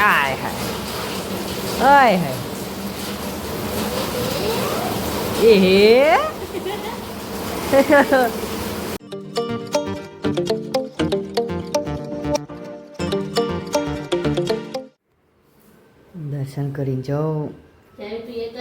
આય હાય આય હાય એ હે દર્શન કરી જાઉં ત્યારે તું એક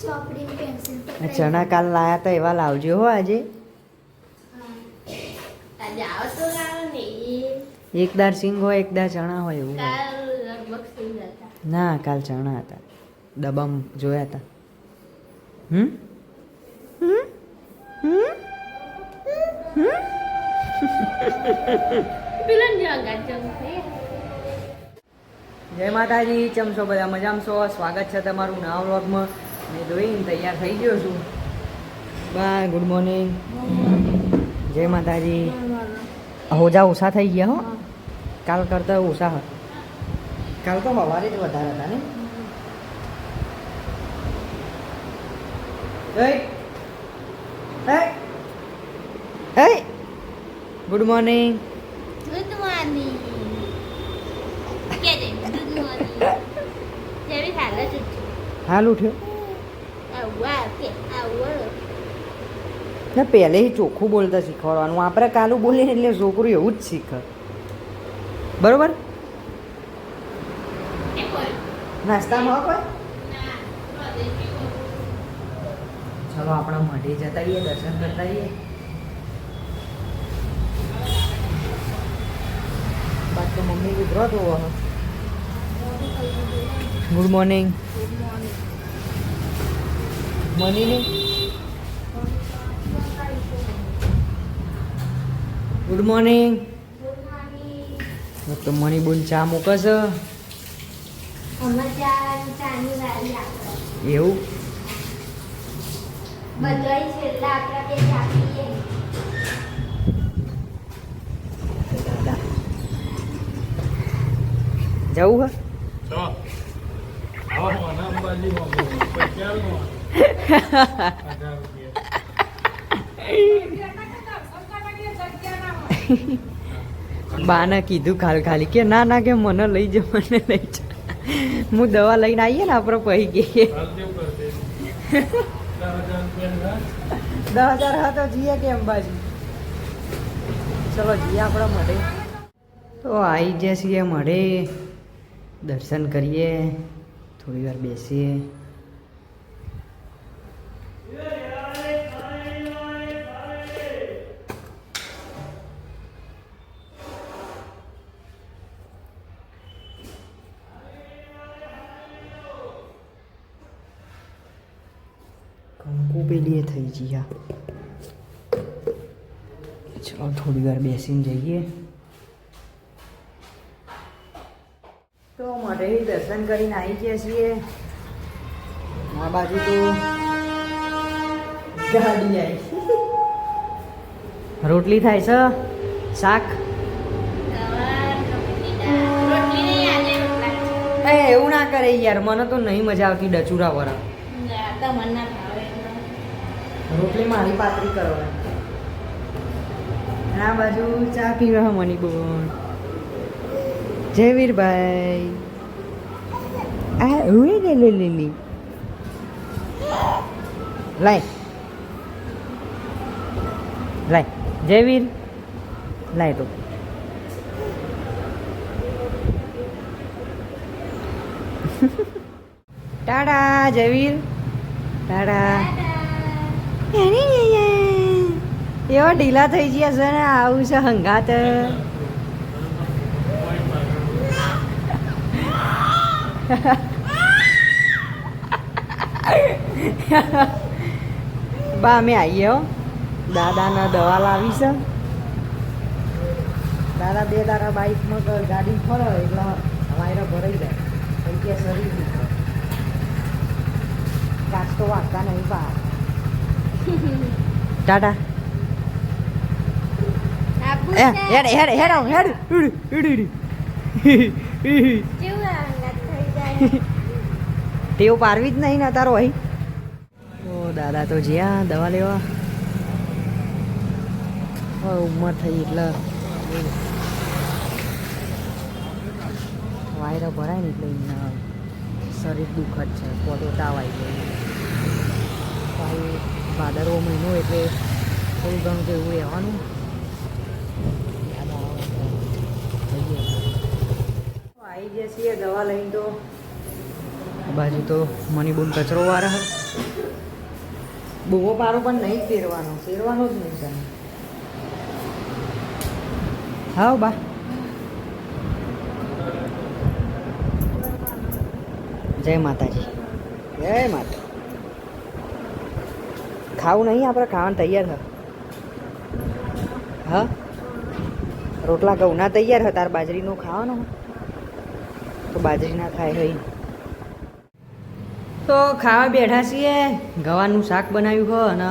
તો ચણા કાલ લાયા હતા એવા લાવજો હો આજે. આજે આવો તો લાવો ને. એ એક દાર સિંગ હોય એક દાર ચણા હોય એવું ના કાલ ચણા હતા. ડબ્બામાં જોયા હતા હમ? જય માતાજી ચમશો બધા મજામાં છો? સ્વાગત છે તમારું નવા વ્લોગમાં. મેં ધોઈને તૈયાર થઈ ગયો છું. બાય ગુડ મોર્નિંગ જય માતાજી. હોજા ઓછા થઈ ગયા હો. કાલ કરતા ઓછા હતા કાલ તો સવારે જ વધારે હતા ને. Good morning good morning good morning હાલ ઉઠ્યો. ને પહેલેથી ચોખ્ખું બોલતા શીખવાડવાનું. આપણે કાલું બોલીએ એટલે છોકરું એવું જ શીખે. બરોબર? નાસ્તામાં કોઈ? ચલો, આપણા મઢે જતા રહીએ દર્શન કરતા રહીએ બાકી મમ્મી ઉતરો તો good morning morning good morning તો મણી બોન ચા મૂકે છે અમારા ચાની વાળી આપણે એવું બધાય છેલ્લા આપણા બે ચાપીએ દાદા જવું હે બાને કીધું ખાલી ખાલી કે, ના ના, કે મને લઈ જ મને લઈ જ હું દવા લઈને આવીએ ને આપણે પહી ગઈએ? દસ હજાર તો જઈએ કે અંબાજી? ચલો, જઈએ આપણે મળે તો આવી ગયા છીએ મળે દર્શન કરીએ. થોડી વાર બેસીએ. કંકુ પેલી થઈ ગયા ચલો થોડી વાર બેસીને જઈએ. તો માટે દર્શન કરીને આવી ગયા છીએ. આ બાજુ તો ગાડી આવી રોટલી થાય છે? શાક? એ એવું ના કરે યાર મને તો નહીં મજા આવતી ડચુરા વરા તો મન ના રોટલી મારી પાતરી કરો. આ બાજુ ચા પીવા મની બોન. જય વીરભાઈ. આ ઉઈ લે લે લે લે લાય જયવીર લાય ટાડા જયવીર ટાડા. એવા ઢીલા થઈ ગયા છે ને, આવું છે હંગાત. બા, અમે આવીએ હો. દાદાને દવા લાવી છે. દાદા બે દાડા બાઇકમાં તો ગાડી ફરો એટલે વાયરો ભરાઈ જાય. પૈકી શરીર દુખે. કાચ તો વાગતા નહીં બા. ટાટા હેડ હેડ હેડ હેડ ઉડ, ઉડ, ઉડ. જેવું અંગત થઈ જાય? ટેવ પારવી જ નહીં ને તારો અહીં. દાદા તો જ્યાં દવા લેવા ઉંમર થઈ એટલે વાયરો ભરાય ને એટલે એમના શરીર દુઃખદ છે પોતે તાવ આવી ગયો ભાઈ ભાદરવો મહિનો એટલે થોડું ઘણું તો એવું રહેવાનું આવે ગયા છીએ દવા લઈને તો બાજુ તો મણિબુન કચરો વાળા બહુ પારો પણ નહીં ફેરવાનો પહેરવાનો જ નહીં તને હા બા જય માતાજી. જય માતા. ખાવું નહીં? આપણે ખાવાનું તૈયાર છે હા? રોટલા ઘઉંના તૈયાર હતા બાજરીનું ખાવાનું તો બાજરીના ખાય હોય તો ખાવા બેઠા છીએ. ગવાનું શાક બનાવ્યું હો અને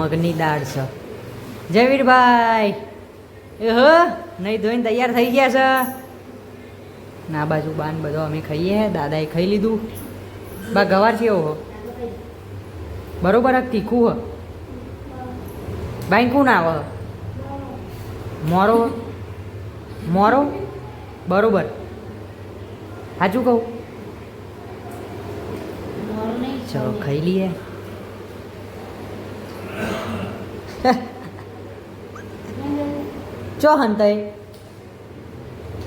મગની દાળ છે જયવીરભાઈ. એ હ નહીં ધોઈને તૈયાર થઈ ગયા છે. ના બાજુ બાન બધો અમે ખાઈએ દાદાએ ખાઈ લીધું. બા ગવાર છે એવો બરોબર આ તીખું હ. બાઈ ના આવે? મોરો? મોરો? બરોબર. સાચું કહું? ચલો ખાઈ લઈએ. ચો હંતાઈ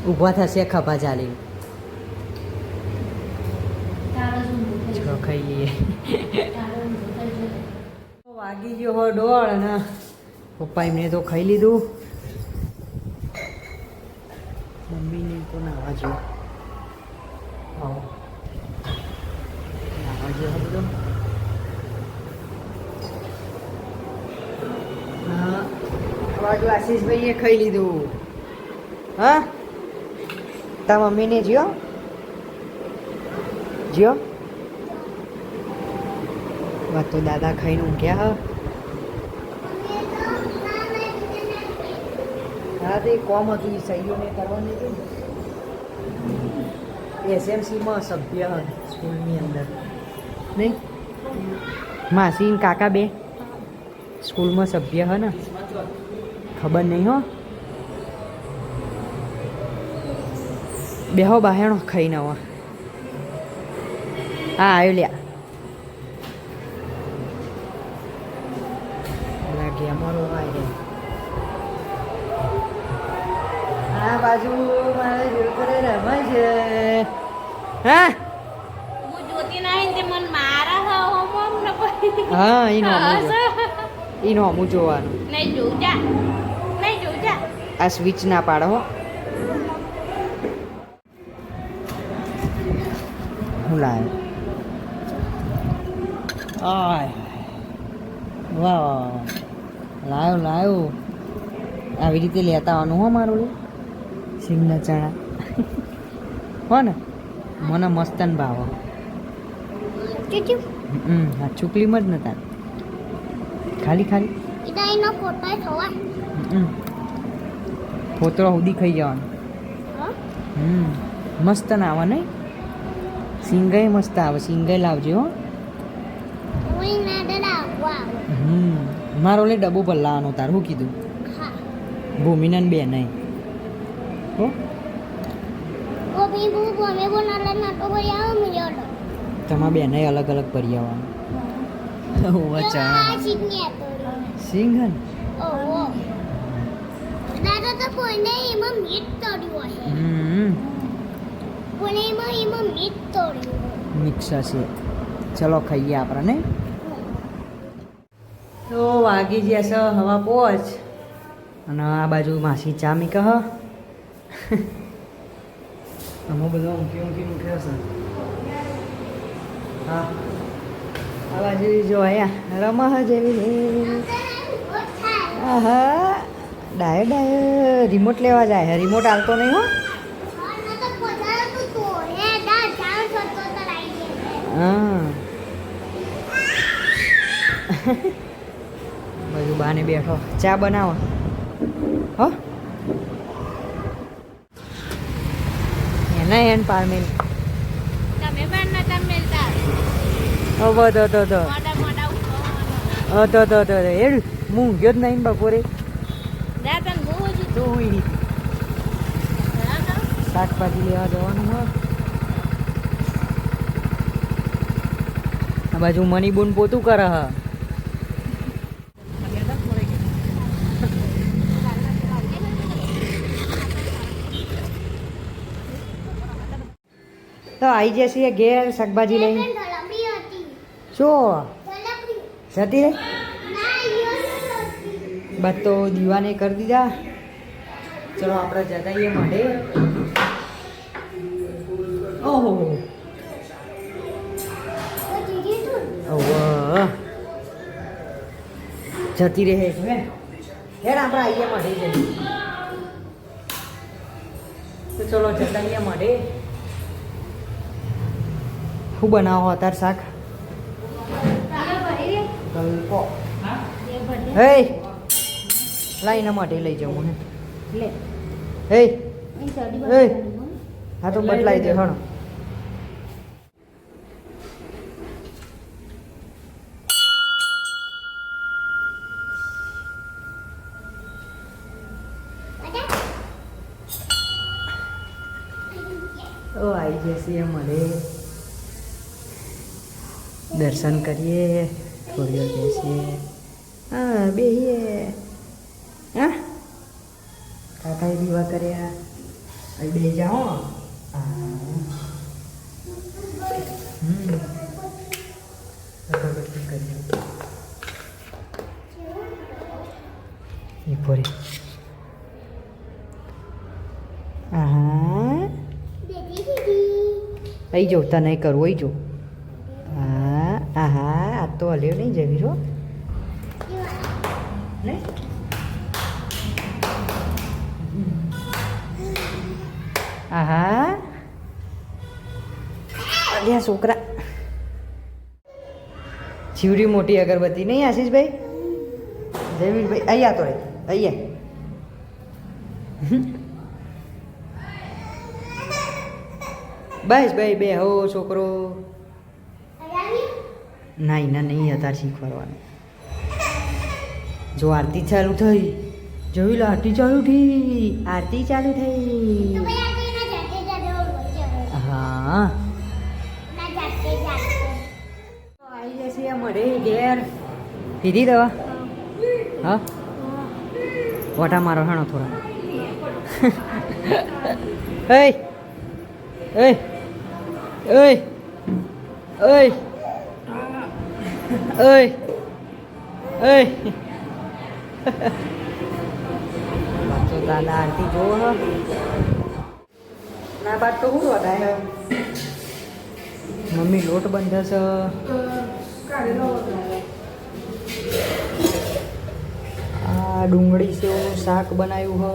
ઊભા થશે ખભા ચાલી તારો શું ઊંધું થઈ ચલો ખાઈ લઈએ ગયું? તારો ઊંધું થઈ ગયું. વાગી ગયો હો ડોળ અને પપ્પા એમને તો ખાઈ લીધું. મમ્મીને તો નાવા જો આવો. નાવા જેવો બધો હા આ આશીષભાઈએ ખાઈ લીધું. હા? તા મમ્મીને જ્યો? જ્યો? વાત તો દાદા ખાઈને ઊંઘ્યા, હા. હા, તે કોમ હતું એ સહીઓને કરવાની હતી એસએમસીમાં સભ્ય સ્કૂલની અંદર. નહીં? માસી કાકા બે. સ્કૂલમાં સભ્ય હ ને. ખબર નહીં હો. બેહો બાહેણો ખાઈ નવો હા આવ્યો લ્યા. પેલા ગેમરો વાય આ બાજુ મારે જોકરે રમાય છે. હા? હું જોતી નહીં તે મન મારા હા જોવાનું. નહીં આ સ્વિચ ના પાડો. હો હું લાયો. આય. વાહ વાહ વાહ. લાયો લાયો. આવી રીતે લેતા આવવાનું હો મારું લે સિંગના ચણા. હો ને. મને મસ્તન ભાવ. હમ આ ચૂકલીમાં જ નતા ખાલી ખાલી. એનો ફોટો થવા હમ. ફોતળો સુધી ખાઈ જવાનો. હમ. મસ્ત ના આવે નહીં? સિંગાઈ મસ્ત આવે. સિંગાઈ લાવજો હો. હમ. મારો લે ડબ્બો ભરલાવાનો તાર. શું કીધું? ભૂમિનન બે નહીં. હો? તમારા બે નહીં અલગ અલગ ભરી આવવાનું સિંગન દાદા કોઈને એમાં મીઠ તળ્યું હશે હમ. એમાં એમાં મીઠ તળ્યું મિક્સ હશે ચલો ખાઈએ આપણને. તો વાગી ગયા છે હવા પોચ. અને આ બાજુ માસી ચા મી કહ અમો બધો ઊંઘી ઊંઘી મૂક્યો છે. હા. આ બાજુ જો અહીંયા રમહ જેવી આહા. ડાયો ડાયર રિમોટ લેવા જાય રિમોટ આવતો નહીં હો. બાજુ બાને બેઠો. ચા બનાવો. હો. એના એન પારમેલ તો તો તો તો હું ગયો જ નહીં બપોરે. હુઈ શાકભાજી લેવા જવાનું હોય. આ બાજુ મનીબુન પોતું કરે હા. તો આવી જશે ઘેર શાકભાજી લઈને. ધલમડી શું જતી રે ના યો હતી બસ તો દીવાને કરી દીધા. ચલો આપણે જગાઈએ મળે. ઓહો. જતી રહે હે. હેર આપણે આવીએ મળે જઈએ તો ચલો જગાઈએ મળે. શું બનાવો અત્યારે શાક? ગલ્પો. હે. લાઈને માટે લઈ જવું હે. લે. એ એ હા. તો બદલાઈ દે હણ. ઓ આવી જશે મળે દર્શન કરીએ થોડીઓ બેસીએ. હા બેહીએ. કાકાએ દીવા કર્યા? બે જાઓ. હા હમ. તને કરી એ પોરે હા બેટી દીદી અહીં જો તને કરવું અહીં જો. હા આહા આહા અલ્યા છોકરા જીવડી મોટી અગરબત્તી. નહીં, આશીષભાઈ? જયવીરભાઈ અહીંયા તો રે અહીંયા બસ, ભાઈ, બે. હો, છોકરો. ના એના નહીં અત્યારે શીખવાડવાનું. જો આરતી ચાલુ થઈ લો, આરતી ચાલુ થઈ. આરતી ચાલુ થઈ. હા આવી જશે મળે ઘેર પીધી દવા હા વટા મારો હેણો થોડા એ એ એ એ એ એ દાદા આરતી જોવો ના બાદ તો શું વધારે મમ્મી, લોટ બંધશે આ ડુંગળી સેવનું શાક બનાવ્યું હ.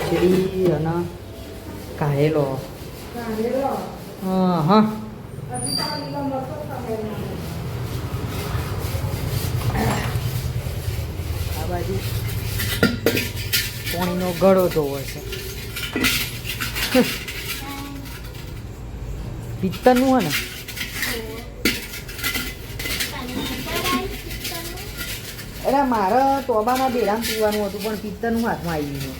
ખીચડી અને કારેલો. હા હા. આ બાજુ પાણીનો ગળો જોવો છે. પિત્તરનું હે ને? અરે મારે તોબાના બેરામ પીવાનું હતું, પણ પિત્તરનું હાથમાં આવી ગયું.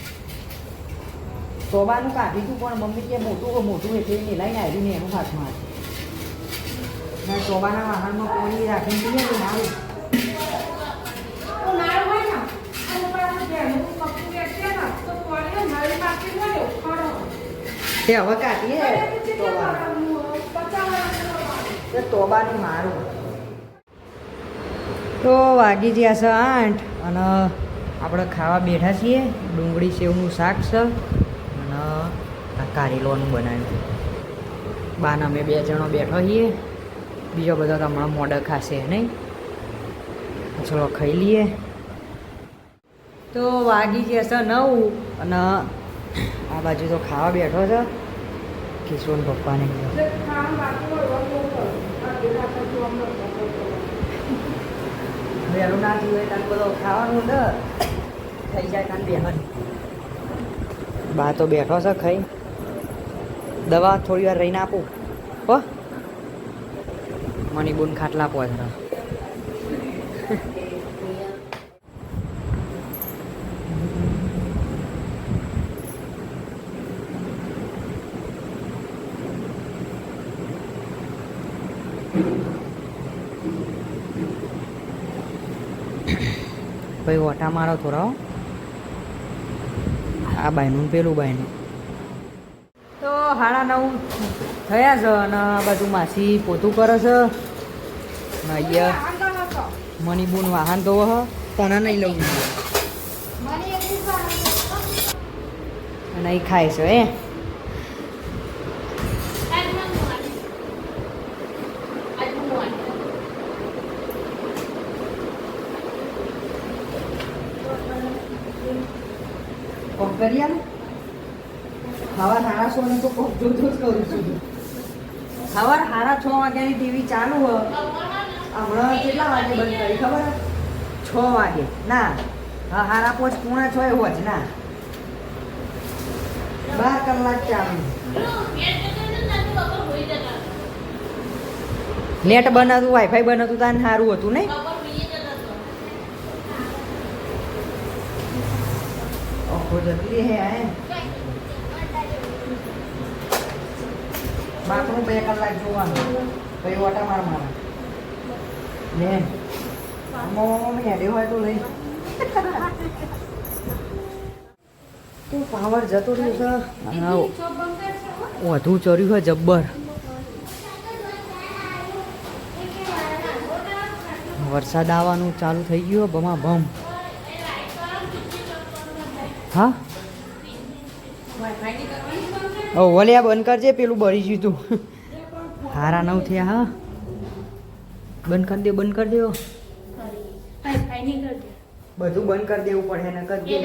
તોબાનું કાઢી હતું પણ મમ્મી કે મોટું મોટું એટલે મેલાઈને આવ્યું ને એનું હાથમાં. હતું મેં તોબાના વાહનમાં કોઈ રાખીને પીએ ને તે હવે કાઢીએ તોબાનું. મારું તો વાગી ગયા છે આઠ અને આપણે ખાવા બેઠા છીએ. ડુંગળી સેવનું શાક છે અને આ કારેલોનું બનાવ્યું. બાન અમે બે જણો બેઠો છીએ. બીજો બધો તો હમણાં ખાશે નહીં. ચલો ખાઈ લઈએ. તો વાગી ગયા છે નવ અને આ બાજુ તો ખાવા બેઠો છે. કિશોર પપ્પાને વહેલું ના બધો ખાવાનું થઈ જાય બેહન. બા તો બેઠો છે ખાઈ. દવા થોડી વાર રહીને આપું. હો. મની બુન ખાટલા પોથરા ભાઈ ઓટા મારો થોડા. હો. આ બાયનું પેલું બાયનું. તો હાડા નવ થયા છે અને આ બાજુ માસી પોતું કરે છે. અહીંયા મણિબુન વાહન તો હ તને નહીં લઉં. અને એ ખાય છે એ આલે? સવાર સાડા સો ને તો કોક જોતો જ કરું છું. સવાર સારા છ વાગ્યાની ટીવી ચાલુ હોય. હમણાં કેટલા વાગે બંધ કરી ખબર? છ વાગે. ના હા સાડા પોચ પૂણા છ એવું જ ના. બાર કલાક ચાલુ. નેટ બનાવતું વાઈફાઈ બનાવતું તાન સારું હતું નહીં? જલ્દી હે, આ એમ બાપનું બે કલાક જોવાનું. પછી ઓટા માર મારા. લે. મમ્મી હેડે હોય તો લઈ. તું પાવર જતો રહ્યો છે. વધુ ચર્યું હોય જબ્બર. વરસાદ આવવાનું ચાલુ થઈ ગયું બમા બમ. હા? ઓ ઓલિયા બંધ કરજે પેલું બળી ગયું તું. હારા નવ થયા હા? બંધ કરી દે બંધ કરી દેવો. બધું બંધ કરી દેવું પડે ને કરી દે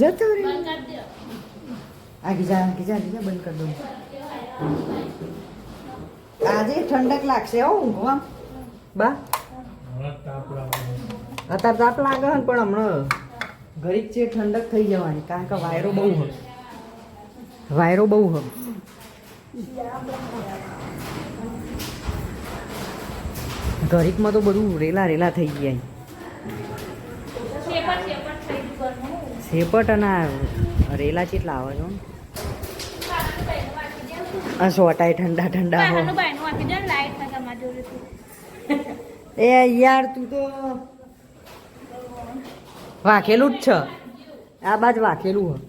જતો રે આગી જા આગી જા આગી જા બંધ કરી દઉં આજે ઠંડક લાગશે હો ઊંઘવા બા. અત્યારે તાપ લાગે ને, પણ હમણાં ઘડીક છે ઠંડક થઈ જવાની, કારણ કે વાયરો બહુ હોય વાયરો બહુ હોય ઘડીકમાં તો બધું રેલા રેલા થઈ ગયા. સેપટ અને રેલા ચેટલા આવે છે આ સોટાય ઠંડા ઠંડા હો. એ યાર તું તો વાકેલું જ છે. આ બાજ વાકેલું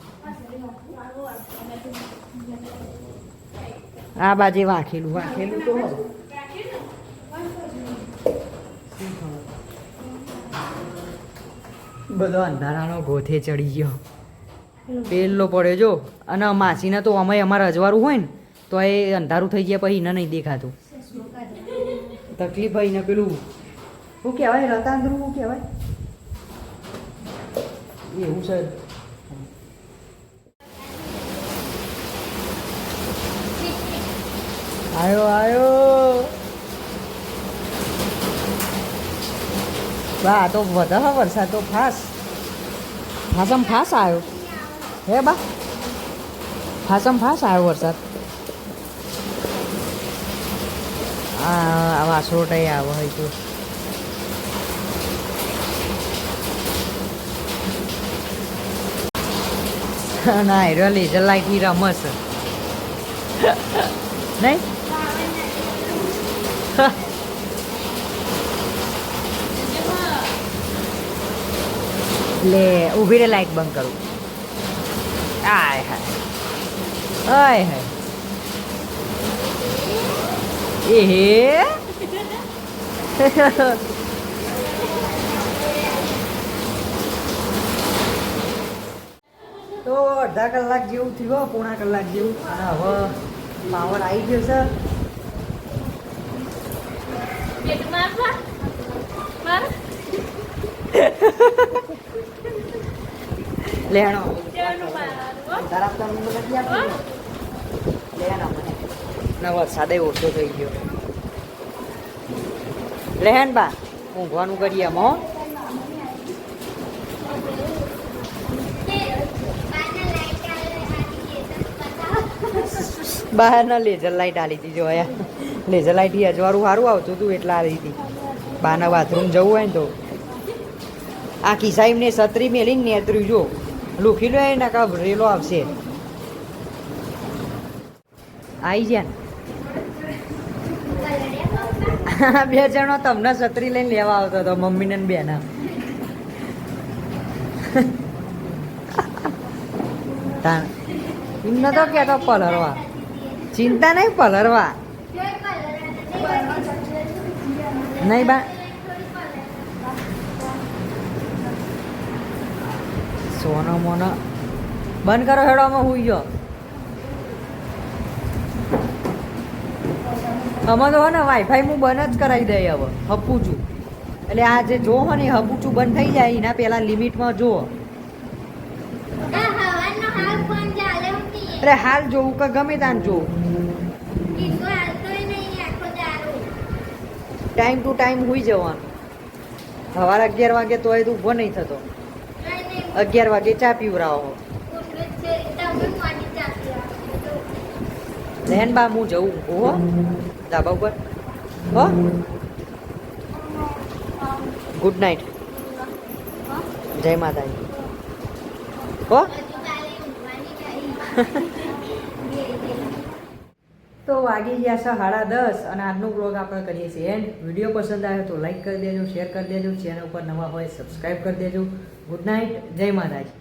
હ આ બાજે વાકેલું વાકેલું તો બધો અંધારાનો ગોથે ચડી ગયો. પેલો પડ્યો જો, અને માસીને તો અમે અમારે અજવાળું હોય ને તો એ અંધારું થઈ ગયા પછી એને નહીં દેખાતું. તકલીફ હોય ને પેલું. શું કહેવાય? રતાંદરું શું કહેવાય? એવું છે. આયો આયો. બા તો વધારે વરસાદ તો ફાસ ફાસમ ફાસ આવ્યો હે બા? ફાસમ ફાસ આવ્યો વરસાદ. આ વાસરોટાઈ આવે હોય તો. ના હેરો લેઝર લાઈટથી રમસ. નહીં? લે, ઊભી રે લાઈટ બંધ કરું. આય હાય. આય હાય. એ હે તો અડધા કલાક જેવું થયું પોણા કલાક જેવું. અને હવે પાવર આવી ગયો છે. લેણો. તારા લેણો. ના વરસાદે ઓછો થઈ ગયો. રહેન બા, ઊંઘવાનું કરીએ એમ હો. બહારના લેઝર લાઇટ આલી હતી જો લેઝર લાઇટ અજવાળું સારું આવતું હતું એટલે આલી હતી બહારના બાથરૂમ જવું હોય ને તો. આ કિસાઈમને છત્રી મેલીને નેતરી જો. લૂકી લો એના કાં રેલો આવશે. આવી જ્યાં. બે જણો તમને છત્રી લઈને લેવા આવતો હતો, મમ્મીને ને બેના. એમને તો કેતો પલરવા. ચિંતા નહીં પલરવા. નહીં બા. સોનો મોનો. બંધ કરો હેડો હું ગયો. અમે તો હો ને વાઈફાઈ હું બંધ જ કરાવી દઈ હવે હપુચું. એટલે આ જે જો હો ને એ હપુચું બંધ થઈ જાય એના પહેલાં લિમિટમાં જુઓ. અરે હાલ જોવું કે ગમે ત્યાં જોવું. ટાઈમ ટુ ટાઈમ હોઈ જવાનું. સવારે અગિયાર વાગે તોય તો ઊભો નહીં થતો. અગિયાર વાગે ચા પીવરાવો. છે બહેન બા હું જવું હો. ધાબા ઉપર? હો? ગુડ નાઇટ જય માતાજી. હો? તો વાગી ગયા છે સાડા દસ અને આજનો બ્લોગ આપણે કરીએ છીએ એન્ડ વીડિયો પસંદ આવ્યો તો લાઈક કરી દેજો શેર કરી દેજો. ચેનલ ઉપર નવા હોય સબસ્ક્રાઈબ કરી દેજો. ગુડ નાઇટ જય માતાજી.